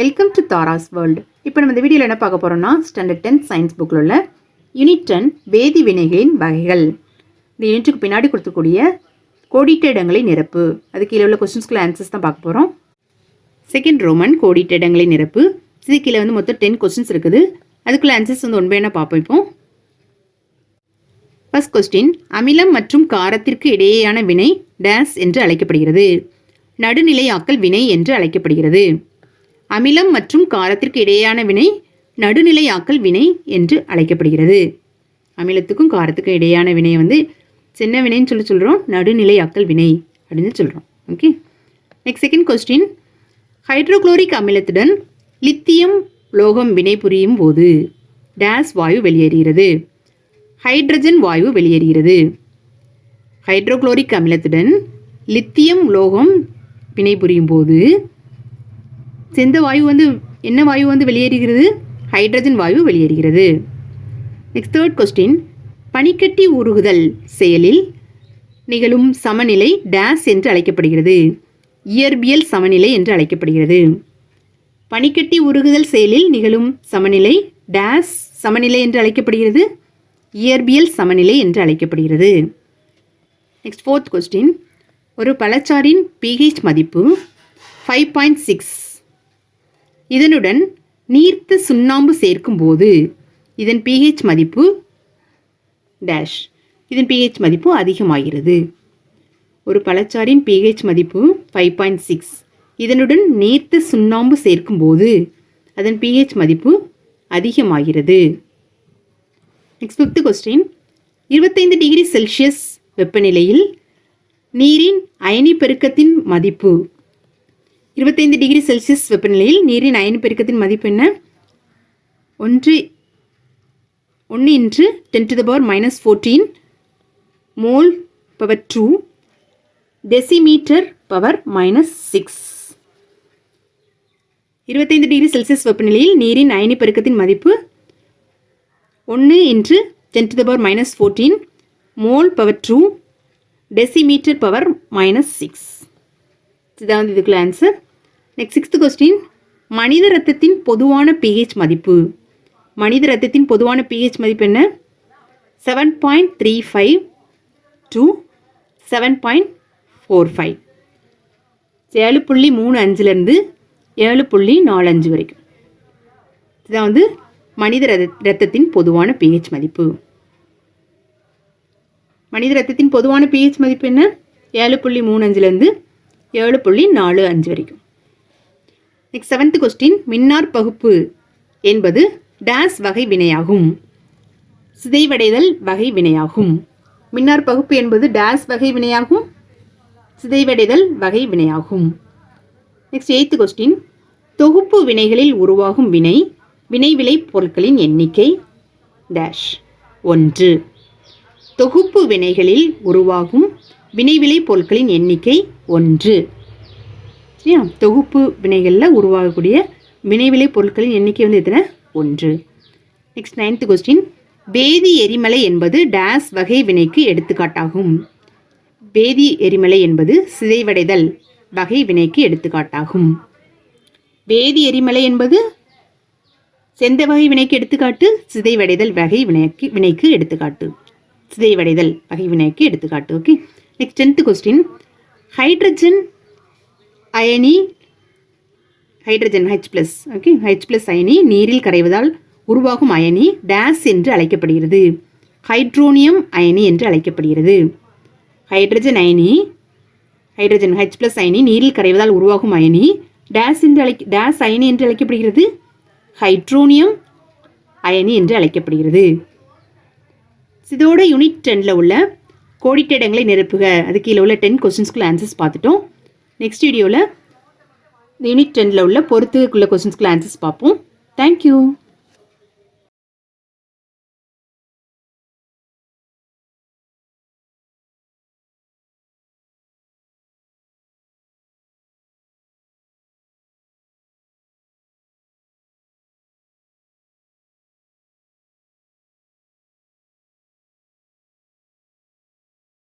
Welcome to Tara's world இப்போ நம்ம இந்த வீடியோவில் என்ன பார்க்க போகிறோம்னா ஸ்டாண்டர்ட் டென் சயின்ஸ் புக்கில் உள்ள யூனிட் டென் வேதி வினைகளின் வகைகள். இந்த யூனிட்டுக்கு பின்னாடி கொடுத்துக்கூடிய கோடிட்ட இடங்களை நிரப்பு. அது கீழே உள்ள கொஸ்டின்ஸ்க்குள்ள ஆன்சர்ஸ் தான் பார்க்க போகிறோம் செகண்ட் ரோமன் கோடிட்ட இடங்களை நிரப்பு. இது கீழே வந்து மொத்தம் டென் கொஸ்டின்ஸ் இருக்குது. அதுக்குள்ள ஆன்சர்ஸ் வந்து ஒன் என்ன பார்ப்போம் இப்போ. ஃபர்ஸ்ட் கொஸ்டின் அமிலம் மற்றும் காரத்திற்கு இடையேயான வினை டேஸ் என்று அழைக்கப்படுகிறது. நடுநிலையாக்கல் வினை என்று அழைக்கப்படுகிறது. அமிலம் மற்றும் காரத்திற்கு இடையேயான வினை நடுநிலையாக்கல் வினை என்று அழைக்கப்படுகிறது. அமிலத்துக்கும் காரத்துக்கும் இடையேயான வினை வந்து சின்ன வினைன்னு சொல்லி சொல்கிறோம் நடுநிலையாக்கல் வினை அப்படின்னு சொல்கிறோம் okay next second question hydrochloric அமிலத்துடன் லித்தியம் உலோகம் வினை புரியும் போது டேஸ் வாயு வெளியேறுகிறது. ஹைட்ரஜன் வாயு வெளியேறுகிறது. ஹைட்ரோகுளோரிக் அமிலத்துடன் லித்தியம் லோகம் வினைபுரியும் போது செந்த வாயு வந்து என்ன வாயு வந்து வெளியேறுகிறது? ஹைட்ரஜன் வாயு வெளியேறுகிறது. நெக்ஸ்ட் தேர்ட் கொஸ்டின் பனிக்கட்டி உருகுதல் செயலில் நிகழும் சமநிலை டேஸ் என்று அழைக்கப்படுகிறது. இயற்பியல் சமநிலை என்று அழைக்கப்படுகிறது. பனிக்கட்டி உருகுதல் செயலில் நிகழும் சமநிலை டேஸ் சமநிலை என்று அழைக்கப்படுகிறது. இயற்பியல் சமநிலை என்று அழைக்கப்படுகிறது. நெக்ஸ்ட் ஃபோர்த் கொஸ்டின் ஒரு பழச்சாரின் பிஹெச் மதிப்பு ஃபைவ் பாயிண்ட் சிக்ஸ் இதனுடன் நீர்த்த சுண்ணாம்பு சேர்க்கும்போது இதன் பிஹெச் மதிப்பு டேஷ் இதன் பிஹெச் மதிப்பு அதிகமாகிறது. ஒரு பழச்சாறின் பிஹெச் மதிப்பு ஃபைவ் பாயிண்ட் சிக்ஸ் இதனுடன் நீர்த்த சுண்ணாம்பு சேர்க்கும்போது அதன் பிஹெச் மதிப்பு அதிகமாகிறது. நெக்ஸ்ட் ஃபிஃப்த் கொஸ்டின் இருபத்தைந்து டிகிரி செல்சியஸ் வெப்பநிலையில் நீரின் அயனி பெருக்கத்தின் மதிப்பு இருபத்தைந்து டிகிரி செல்சியஸ் வெப்பநிலையில் நீரின் அயனி பெருக்கத்தின் மதிப்பு என்ன? ஒன்று ஒன்று இன்று ten to the power minus fourteen mole power two decimetre power minus six இருபத்தைந்து டிகிரி செல்சியஸ் வெப்பநிலையில் நீரின் அயனி பெருக்கத்தின் மதிப்பு ஒன்று இன்று ten to the power minus fourteen mole power two decimetre power minus six இதுதான் வந்து இதுக்குள்ள ஆன்சர் நெக்ஸ்ட் சிக்ஸ்த் கொஸ்டின் மனித ரத்தத்தின் பொதுவான பிஹெச் மதிப்பு. மனித ரத்தத்தின் பொதுவான பிஹெச் மதிப்பு என்ன? Seven point three five to seven point four five ஏழு புள்ளி மூணு அஞ்சுலேருந்து ஏழு புள்ளி நாலு அஞ்சு வரைக்கும். இதுதான் வந்து மனித ரத ரத்தத்தின் பொதுவான பிஹெச் மதிப்பு. மனித ரத்தத்தின் பொதுவான பிஹெச் மதிப்பு என்ன? ஏழு புள்ளி மூணு அஞ்சுலேருந்து ஏழு புள்ளி நாலு அஞ்சு வரைக்கும். நெக்ஸ்ட் செவன்த் கொஸ்டின் மின்னார் பகுப்பு என்பது டேஸ் வகை வினையாகும். சிதைவடைதல் வகை வினையாகும். மின்னார் பகுப்பு என்பது டேஸ் வகை வினையாகும். சிதைவடைதல் வகை வினையாகும். நெக்ஸ்ட் எயித்து கொஸ்டின் தொகுப்பு வினைகளில் உருவாகும் வினை வினைவிலை பொருட்களின் எண்ணிக்கை டேஷ் ஒன்று. தொகுப்பு வினைகளில் உருவாகும் வினைவிலை பொருட்களின் எண்ணிக்கை ஒன்று. தொகுப்பு வினைகளில் உருவாகக்கூடிய வினைவிலை பொருட்களின் எண்ணிக்கை வந்து எத்தனை? ஒன்று. நெக்ஸ்ட் நைன்த் கொஸ்டின் வேதி எரிமலை என்பது டேஸ் வகை வினைக்கு எடுத்துக்காட்டாகும். வேதி எரிமலை என்பது சிதைவடைதல் வகை வினைக்கு எடுத்துக்காட்டாகும். வேதி எரிமலை என்பது செந்த வகை வினைக்கு எடுத்துக்காட்டு சிதைவடைதல் வகை வினைக்கு வினைக்கு எடுத்துக்காட்டு. சிதைவடைதல் வகை வினைக்கு எடுத்துக்காட்டு. Okay next tenth question hydrogen அயனி hydrogen H plus okay H plus அயனி நீரில் கரைவதால் உருவாகும் அயனி டேஸ் என்று அழைக்கப்படுகிறது. ஹைட்ரோனியம் அயனி என்று அழைக்கப்படுகிறது. ஹைட்ரஜன் அயனி ஹைட்ரஜன் ஹெச் ப்ளஸ் அயனி நீரில் கரைவதால் உருவாகும் அயனி டேஸ் என்று அழைக்க டேஸ் அயனி என்று அழைக்கப்படுகிறது. ஹைட்ரோனியம் அயனி என்று அழைக்கப்படுகிறது. இதோட யூனிட் டென்னில் உள்ள கோடிட்ட இடங்களை நிரப்புக. அது கீழே உள்ள டென் கொஸ்டின்ஸ்குள்ள ஆன்சர்ஸ் பார்த்துட்டோம். நெக்ஸ்ட் வீடியோவில் யூனிட் டென்னில் உள்ள பொறுத்துக்குள்ள கொஸ்டின்ஸ்க்குள்ள ஆன்சர்ஸ் பார்ப்போம். தேங்க்யூ